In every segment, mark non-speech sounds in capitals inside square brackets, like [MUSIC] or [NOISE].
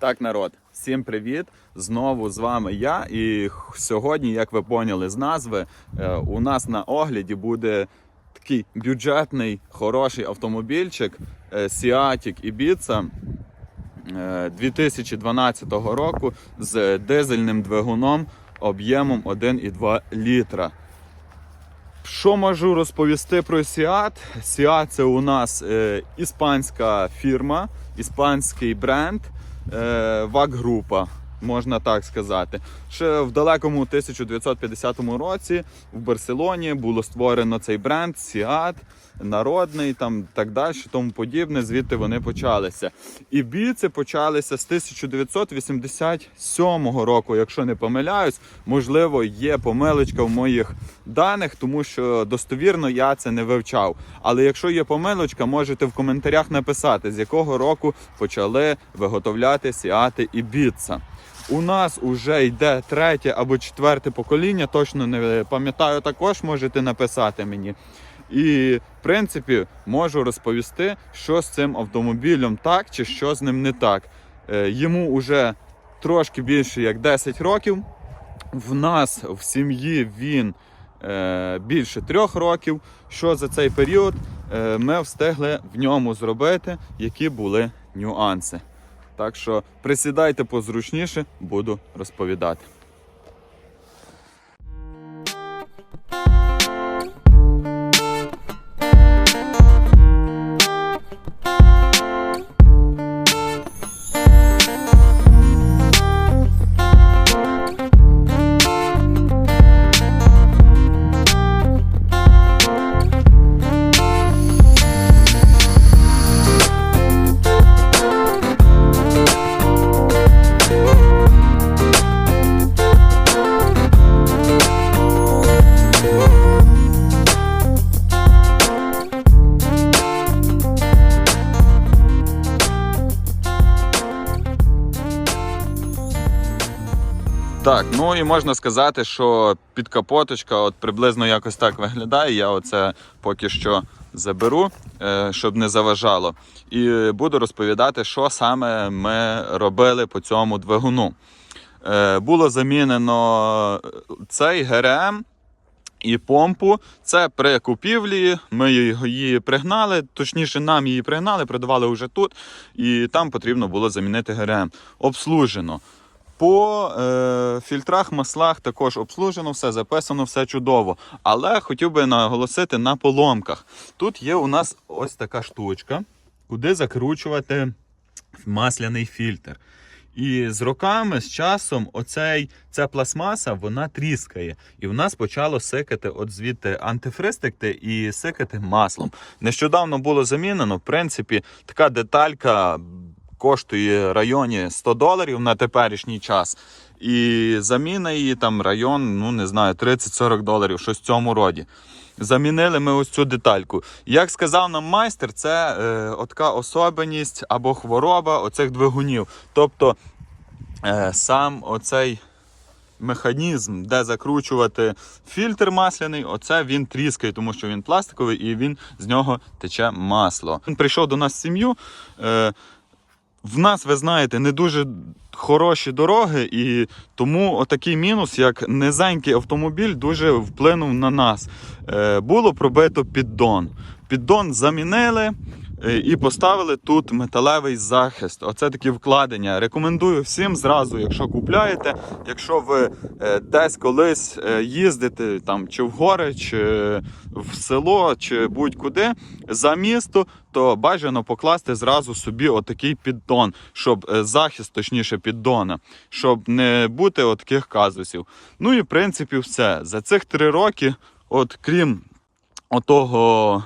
Так, народ, всім привіт! Знову з вами я. І сьогодні, як ви поняли з назви, е, у нас на огляді буде такий бюджетний, хороший автомобільчик е, Seatic Ibiza е, 2012 року з дизельним двигуном об'ємом 1,2 літра. Що можу розповісти про Seat? Seat це у нас е, іспанська фірма, іспанський бренд, ВАК-група, можна так сказати. Ще в далекому 1950 році в Барселоні було створено цей бренд Seat, народний, там так далі, тому подібне. Звідти вони почалися. І біці почалися з 1987 року, якщо не помиляюсь. Можливо, є помилочка в моїх даних, тому що достовірно я це не вивчав. Але якщо є помилочка, можете в коментарях написати, з якого року почали виготовляти сіати і біца. У нас вже йде третє або четверте покоління, точно не пам'ятаю також, можете написати мені. І, в принципі, можу розповісти, що з цим автомобілем так чи що з ним не так. Е, Йому вже трошки більше як 10 років. В нас в сім'ї він е, більше трьох років. Що за цей період е, ми встигли в ньому зробити, які були нюанси. Так що присідайте позручніше, буду розповідати. Ну і можна сказати, що підкапоточка от приблизно якось так виглядає. Я оце поки що заберу, е, щоб не заважало. І буду розповідати, що саме ми робили по цьому двигуну. Е, Було замінено цей ГРМ і помпу. Це при купівлі. Ми її пригнали, точніше, нам її пригнали, продавали вже тут, і там потрібно було замінити ГРМ. Обслужено. По е, фільтрах, маслах також обслужено, все записано, все чудово. Але хотів би наголосити на поломках. Тут є у нас ось така штучка, куди закручувати масляний фільтр. І з роками, з часом, оцей, ця пластмаса вона тріскає. І в нас почало сикати от звідти антифриз текти і сикати маслом. Нещодавно було замінено, в принципі, така деталька коштує в районі 100 доларів на теперішній час. І заміна її там район, ну не знаю, 30-40 доларів, щось в цьому роді. Замінили ми ось цю детальку. Як сказав нам майстер, це е, така особливість або хвороба оцих двигунів. Тобто е, сам оцей механізм, де закручувати фільтр масляний, оце він тріскає, тому що він пластиковий і він з нього тече масло. Він прийшов до нас в сім'ю. Е, в нас, ви знаєте, не дуже хороші дороги, і тому отакий мінус, як низенький автомобіль, дуже вплинув на нас. Е, було пробито піддон. Піддон замінили і поставили тут металевий захист. Оце такі вкладення. Рекомендую всім зразу, якщо купляєте, якщо ви е, десь колись е, їздите там чи в гори, чи в село, чи будь-куди за місто, то бажано покласти зразу собі отакий піддон, щоб е, захист, точніше, піддона, щоб не бути от таких казусів. Ну і в принципі все. За цих три роки, от крім отого.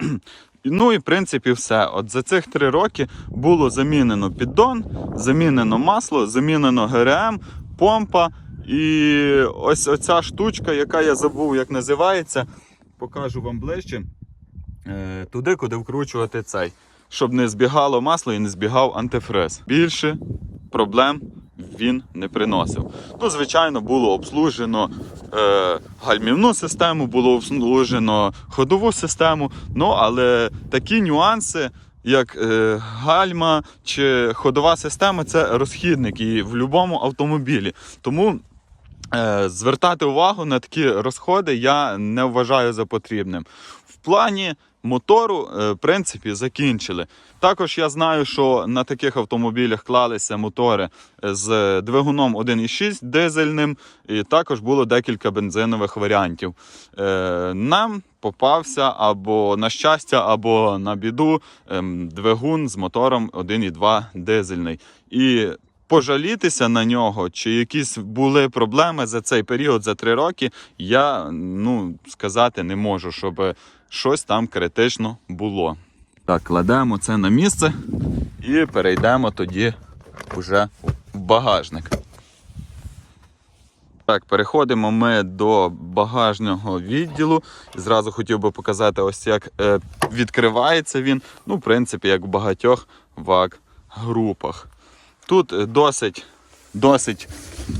[CLEARS THROAT] Ну і в принципі все. От за цих три роки було замінено піддон, замінено масло, замінено ГРМ, помпа. І ось оця штучка, яка я забув, як називається, покажу вам ближче. Е, туди, куди вкручувати цей, щоб не збігало масло і не збігав антифриз. Більше проблем він не приносив. Ну, звичайно, було обслужено е, гальмівну систему, було обслужено ходову систему. Ну, але такі нюанси, як е, гальма чи ходова система це розхідник і в будь-якому автомобілі. Тому е, звертати увагу на такі розходи я не вважаю за потрібним. Плані мотору, е, в принципі, закінчили. Також я знаю, що на таких автомобілях клалися мотори з двигуном 1,6 дизельним, і також було декілька бензинових варіантів. Е, Нам попався або на щастя, або на біду ем, двигун з мотором 1,2 дизельний. І пожалітися на нього, чи якісь були проблеми за цей період, за три роки, я ну, сказати не можу, щоб щось там критично було. Так, кладемо це на місце і перейдемо тоді вже в багажник. Так, переходимо ми до багажного відділу. Зразу хотів би показати, ось як е, відкривається він. Ну, в принципі, як в багатьох вак-групах. Тут е, досить, досить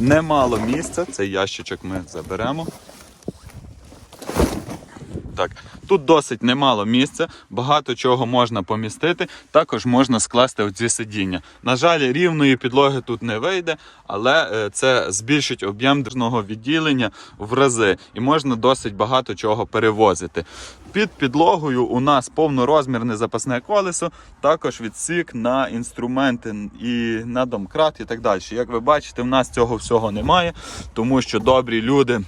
немало місця. Цей ящичок ми заберемо. Так, тут досить немало місця, багато чого можна помістити. Також можна скласти оці сидіння. На жаль, рівної підлоги тут не вийде, але е, це збільшить об'єм дверного відділення в рази і можна досить багато чого перевозити. Під підлогою у нас повнорозмірне запасне колесо, також відсік на інструменти і на домкрат і так далі. Як ви бачите, в нас цього всього немає, тому що добрі люди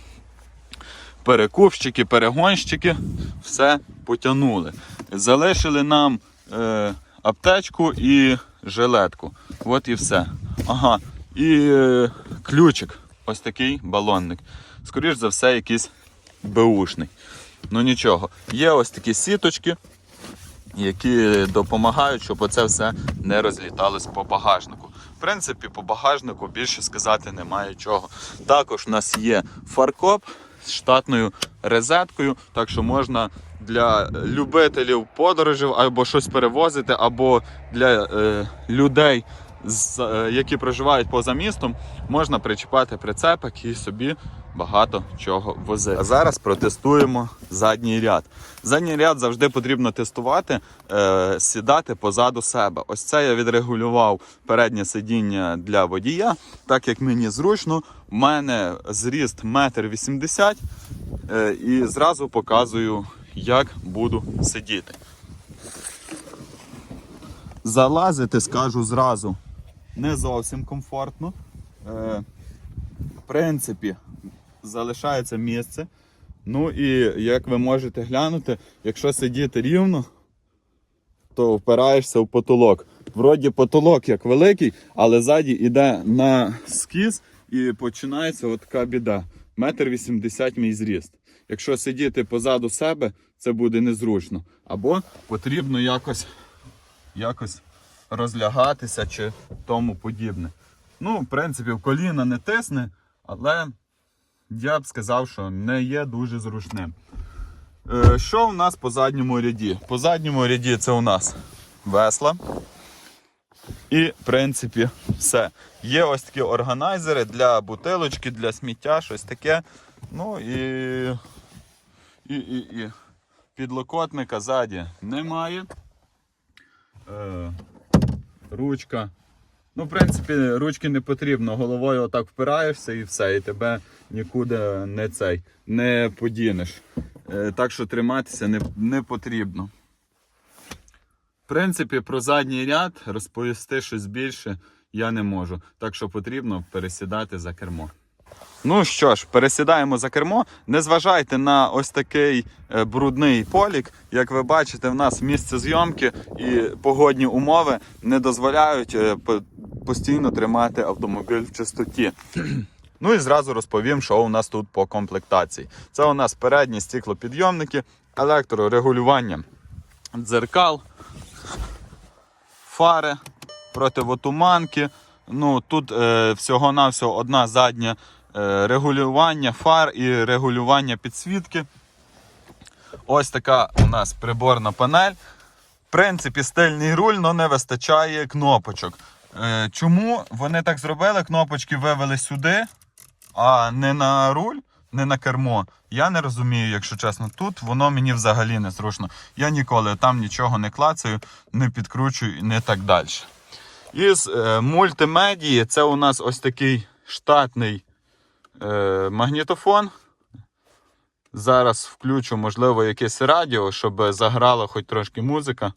перекупщики, перегонщики все потягнули. Залишили нам е, аптечку і жилетку. От і все. Ага. І е, ключик. Ось такий балонник. Скоріш за все, якийсь беушний. Ну нічого. Є ось такі сіточки, які допомагають, щоб оце все не розліталось по багажнику. В принципі, по багажнику більше сказати немає чого. Також у нас є фаркоп з штатною розеткою, так що можна для любителів подорожів або щось перевозити, або для е, людей, які проживають поза містом, можна причіпати прицепик і собі багато чого возити. А зараз протестуємо задній ряд. Задній ряд завжди потрібно тестувати, е, сідати позаду себе. Ось це я відрегулював переднє сидіння для водія, так як мені зручно. У мене зріст 1,80 м е, і зразу показую, як буду сидіти. Залазити, скажу зразу, не зовсім комфортно. Е, в принципі, залишається місце. Ну і як ви можете глянути, якщо сидіти рівно, то впираєшся в потолок. Вроді потолок як великий, але ззаді йде на скіз і починається от така біда. Метр вісімдесят мій зріст. Якщо сидіти позаду себе, це буде незручно. Або потрібно якось, якось розлягатися чи тому подібне. Ну, в принципі, коліна не тисне, але я б сказав, що не є дуже зручним. Е, Що у нас по задньому ряді? По задньому ряді це у нас весла. І, в принципі, все. Є ось такі органайзери для бутилочки, для сміття, щось таке. Ну і, і, і, і. підлокотника ззаді немає. Е, ручка. Ну, в принципі, ручки не потрібно. Головою отак впираєшся і все, і тебе нікуди не цей не подінеш. Е, так що триматися не, не потрібно. В принципі, про задній ряд розповісти щось більше я не можу. Так що потрібно пересідати за кермо. Ну що ж, пересідаємо за кермо. Не зважайте на ось такий е, брудний полік. Як ви бачите, в нас місце зйомки і погодні умови не дозволяють е, постійно тримати автомобіль в чистоті. Ну і зразу розповім, що у нас тут по комплектації. Це у нас передні стеклопідйомники, електрорегулювання дзеркал, фари, противотуманки. Ну, тут е, всього-навсього одна задня регулювання фар і регулювання підсвітки. Ось така у нас приборна панель. В принципі, стильний руль, але не вистачає кнопочок. Е, чому вони так зробили? Кнопочки вивели сюди, а не на руль. не на кермо. Я не розумію, якщо чесно. Тут воно мені взагалі не зручно. Я ніколи там нічого не клацаю, не підкручую і не так далі. Із е, мультимедії це у нас ось такий штатний е, магнітофон. Зараз включу, можливо, якесь радіо, щоб заграла хоч трошки музика.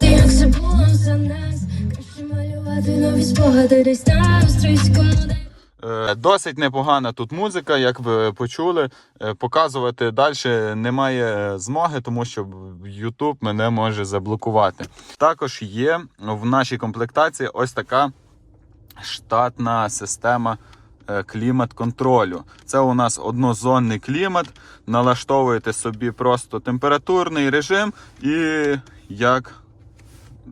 Як забула за нас, краще малювати нові спогади десь стрийському де. Е, Досить непогана тут музика, як ви почули. Е, Показувати далі немає змоги, тому що YouTube мене може заблокувати. Також є в нашій комплектації ось така штатна система е, клімат-контролю. Це у нас однозонний клімат. Налаштовуєте собі просто температурний режим і як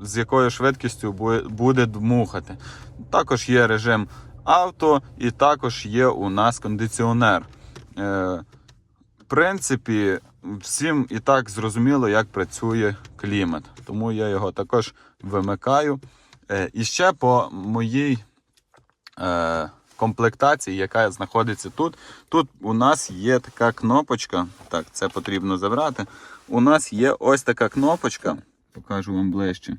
з якою швидкістю буде дмухати. Також є режим авто, і також є у нас кондиціонер. Е, в принципі, всім і так зрозуміло, як працює клімат. Тому я його також вимикаю. Е, і ще по моїй е, комплектації, яка знаходиться тут. Тут у нас є така кнопочка. Так, це потрібно забрати. У нас є ось така кнопочка. Покажу вам ближче.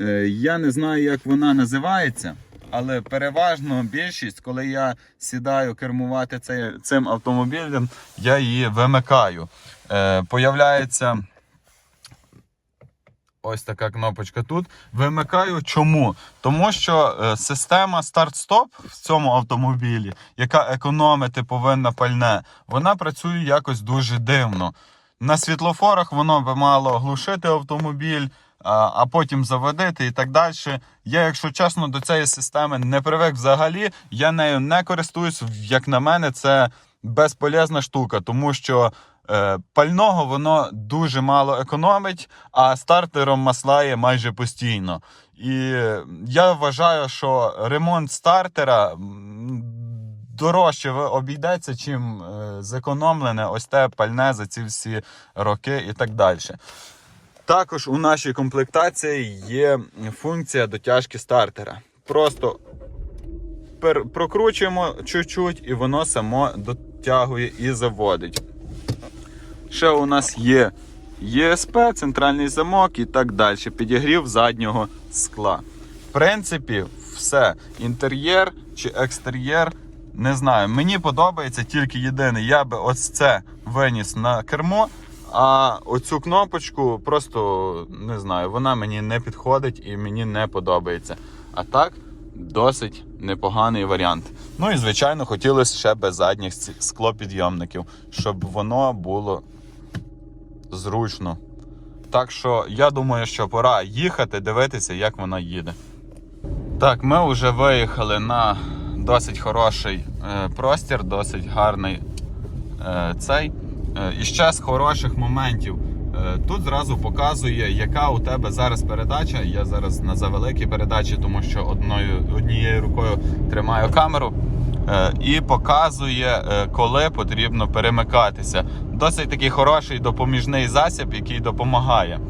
Е, я не знаю, як вона називається, але переважно більшість, коли я сідаю кермувати цей, цим автомобілем, я її вимикаю. Е, появляється ось така кнопочка тут. Вимикаю чому? Тому що е, система старт-стоп в цьому автомобілі, яка економити повинна пальне, вона працює якось дуже дивно. На світлофорах воно би мало глушити автомобіль, а, потім заводити і так далі. Я, якщо чесно, до цієї системи не привик взагалі. Я нею не користуюсь. Як на мене, це безполезна штука, тому що пального воно дуже мало економить, а стартером маслає майже постійно. І я вважаю, що ремонт стартера. Дорожче обійдеться, чим е, зекономлене ось те пальне за ці всі роки і так далі. Також у нашій комплектації є функція дотяжки стартера. Просто прокручуємо чуть-чуть і воно само дотягує і заводить. Ще у нас є ЄСП, центральний замок і так далі. Підігрів заднього скла. В принципі, все. Інтер'єр чи екстер'єр. Не знаю. Мені подобається тільки єдине. Я би ось це виніс на кермо. А оцю кнопочку просто не знаю, вона мені не підходить і мені не подобається. А так, досить непоганий варіант. Ну і звичайно, хотілося ще без задніх склопідйомників, щоб воно було зручно. Так що я думаю, що пора їхати, дивитися, як вона їде. Так, ми вже виїхали на досить хороший е, простір, досить гарний е, цей. Е, і ще з хороших моментів. Е, тут зразу показує, яка у тебе зараз передача. Я зараз на завеликій передачі, тому що одною, однією рукою тримаю камеру. Е, і показує, е, коли потрібно перемикатися. Досить такий хороший допоміжний засіб, який допомагає.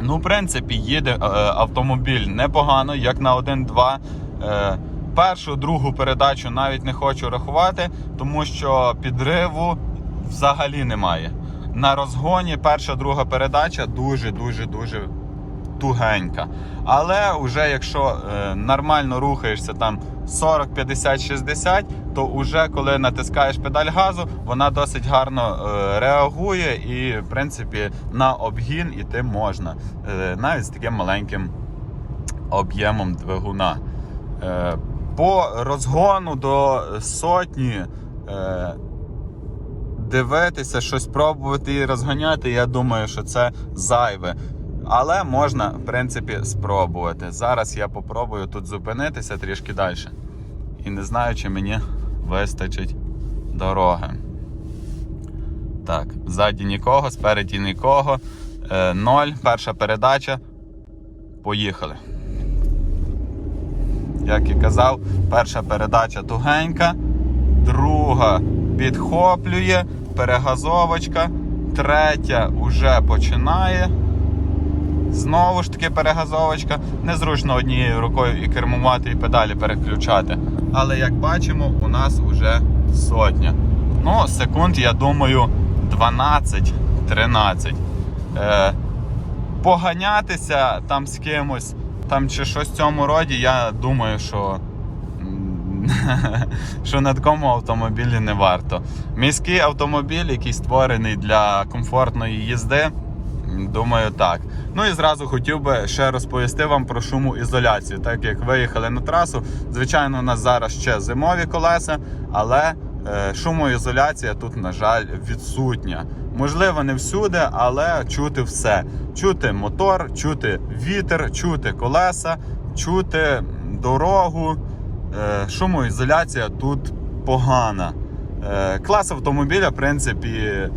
Ну, в принципі, їде е, автомобіль непогано, як на 1-2. Е, першу, другу передачу навіть не хочу рахувати, тому що підриву взагалі немає. На розгоні перша, друга передача дуже-дуже дуже тугенька. Але вже якщо е, нормально рухаєшся там 40, 50, 60, то вже коли натискаєш педаль газу, вона досить гарно е, реагує і, в принципі, на обгін іти можна. Е, навіть з таким маленьким об'ємом двигуна. Е, по розгону до сотні. Е, Дивитися, щось пробувати і розганяти, я думаю, що це зайве. Але можна, в принципі, спробувати. Зараз я попробую тут зупинитися трішки далі. І не знаю, чи мені вистачить дороги. Так, ззаді нікого, спереді нікого. Е, ноль, перша передача. Поїхали. Як і казав, перша передача тугенька, друга підхоплює, перегазовочка, третя вже починає Знову ж таки перегазовочка. Незручно однією рукою і кермувати, і педалі переключати. Але як бачимо, у нас вже сотня. Ну, секунд, я думаю, 12-13. Е, поганятися там з кимось, там чи щось в цьому роді, я думаю, що. [LAUGHS] Що на такому автомобілі не варто. Міський автомобіль, який створений для комфортної їзди, думаю, так. Ну і зразу хотів би ще розповісти вам про шумоізоляцію. Так як виїхали на трасу, звичайно, у нас зараз ще зимові колеса, але е, шумоізоляція тут, на жаль, відсутня. Можливо, не всюди, але чути все. Чути мотор, чути вітер, чути колеса, чути дорогу. Е, Шумоізоляція тут погана. Е, Клас автомобіля, в принципі,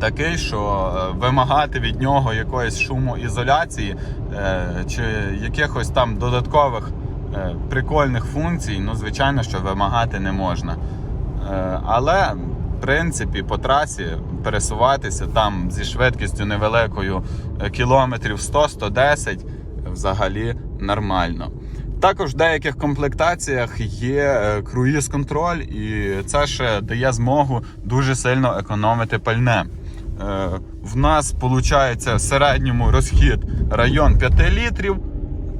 такий, що е, вимагати від нього якоїсь шумоізоляції е, чи якихось там додаткових е, прикольних функцій, ну, звичайно, що вимагати не можна. Е, Але, в принципі, по трасі пересуватися там зі швидкістю невеликою е, кілометрів 100-110 взагалі нормально. Також в деяких комплектаціях є е, круїз-контроль, і це ще дає змогу дуже сильно економити пальне. Е, В нас виходить в середньому розхід район 5 літрів,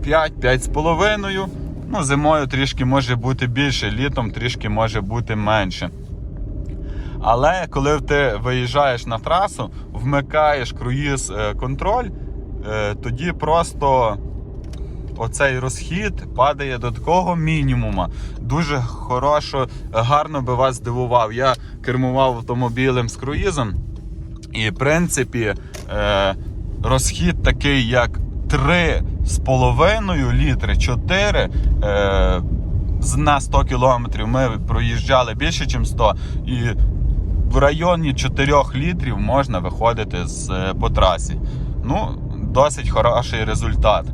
5-5,5. Ну, зимою трішки може бути більше, літом трішки може бути менше. Але коли ти виїжджаєш на трасу, вмикаєш круїз е, контроль, тоді просто оцей розхід падає до такого мінімума. Дуже хорошо, гарно би вас здивував. Я кермував автомобілем з круїзом, і в принципі е, розхід такий, як 3,5 літри, 4. Е, на 100 кілометрів ми проїжджали більше, ніж 100, і в районі 4 літрів можна виходити з, е, по трасі. Ну, досить хороший результат.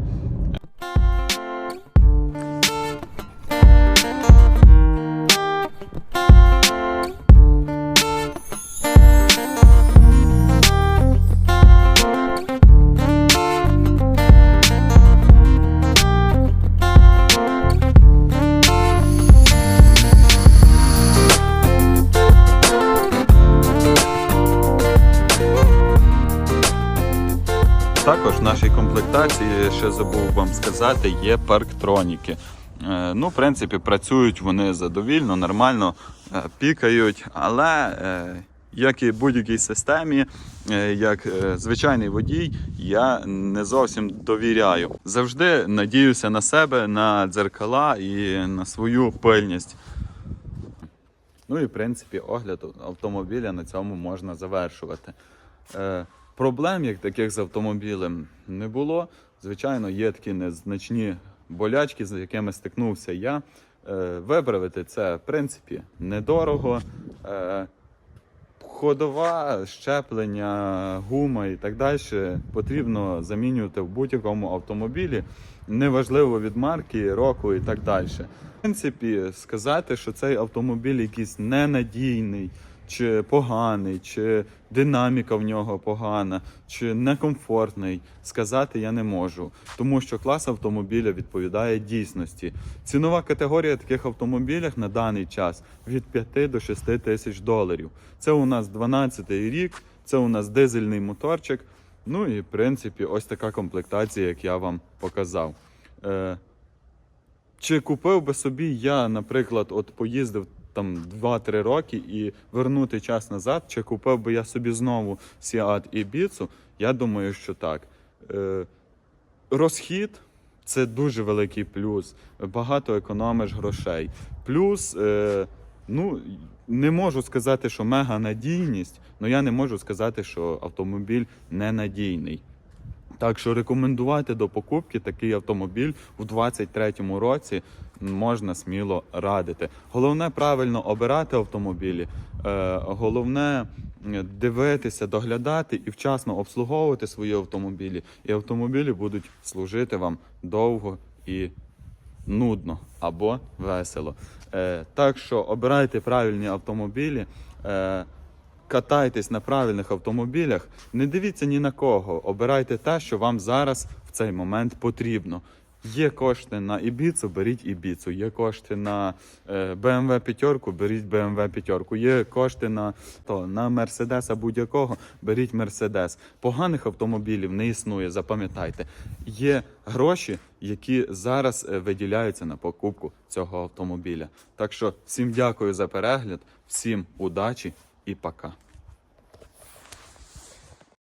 Ще забув вам сказати, є парктроніки. Е, Ну, в принципі, працюють вони задовільно, нормально е, пікають, але е, як і в будь-якій системі, як звичайний водій, я не зовсім довіряю. Завжди надіюся на себе, на дзеркала і на свою пильність. Ну і в принципі огляд автомобіля на цьому можна завершувати. Проблем, як таких з автомобілем, не було. Звичайно, є такі незначні болячки, з якими стикнувся я. Е, виправити це, в принципі, недорого. Е, ходова, щеплення, гума і так далі потрібно замінювати в будь-якому автомобілі, неважливо від марки, року і так далі. В принципі, сказати, що цей автомобіль якийсь ненадійний, чи поганий, чи динаміка в нього погана, чи некомфортний, сказати я не можу, тому що клас автомобіля відповідає дійсності. Цінова категорія таких автомобілів на даний час від 5 до 6 тисяч доларів. Це у нас 12-й рік, це у нас дизельний моторчик. Ну і в принципі, ось така комплектація, як я вам показав. Е, чи купив би собі я, наприклад, от поїздив там 2-3 роки і вернути час назад, чи купив би я собі знову Seat Ibiza? Я думаю, що так. Е, розхід це дуже великий плюс. Багато економиш грошей. Плюс, е, ну, не можу сказати, що мега надійність, але я не можу сказати, що автомобіль ненадійний. Так що рекомендувати до покупки такий автомобіль у 2023 році можна сміло радити. Головне правильно обирати автомобілі, е, головне е, дивитися, доглядати і вчасно обслуговувати свої автомобілі. І автомобілі будуть служити вам довго і нудно або весело. Е, так що обирайте правильні автомобілі. Катайтесь на правильних автомобілях, не дивіться ні на кого. Обирайте те, що вам зараз в цей момент потрібно. Є кошти на Ібіцу, беріть Ібіцу. Є кошти на е, BMW п'ятерку, беріть BMW п'ятерку. Є кошти на то на Мерседеса будь-якого, беріть Мерседес. Поганих автомобілів не існує. Запам'ятайте, є гроші, які зараз е, виділяються на покупку цього автомобіля. Так що всім дякую за перегляд, всім удачі і пока.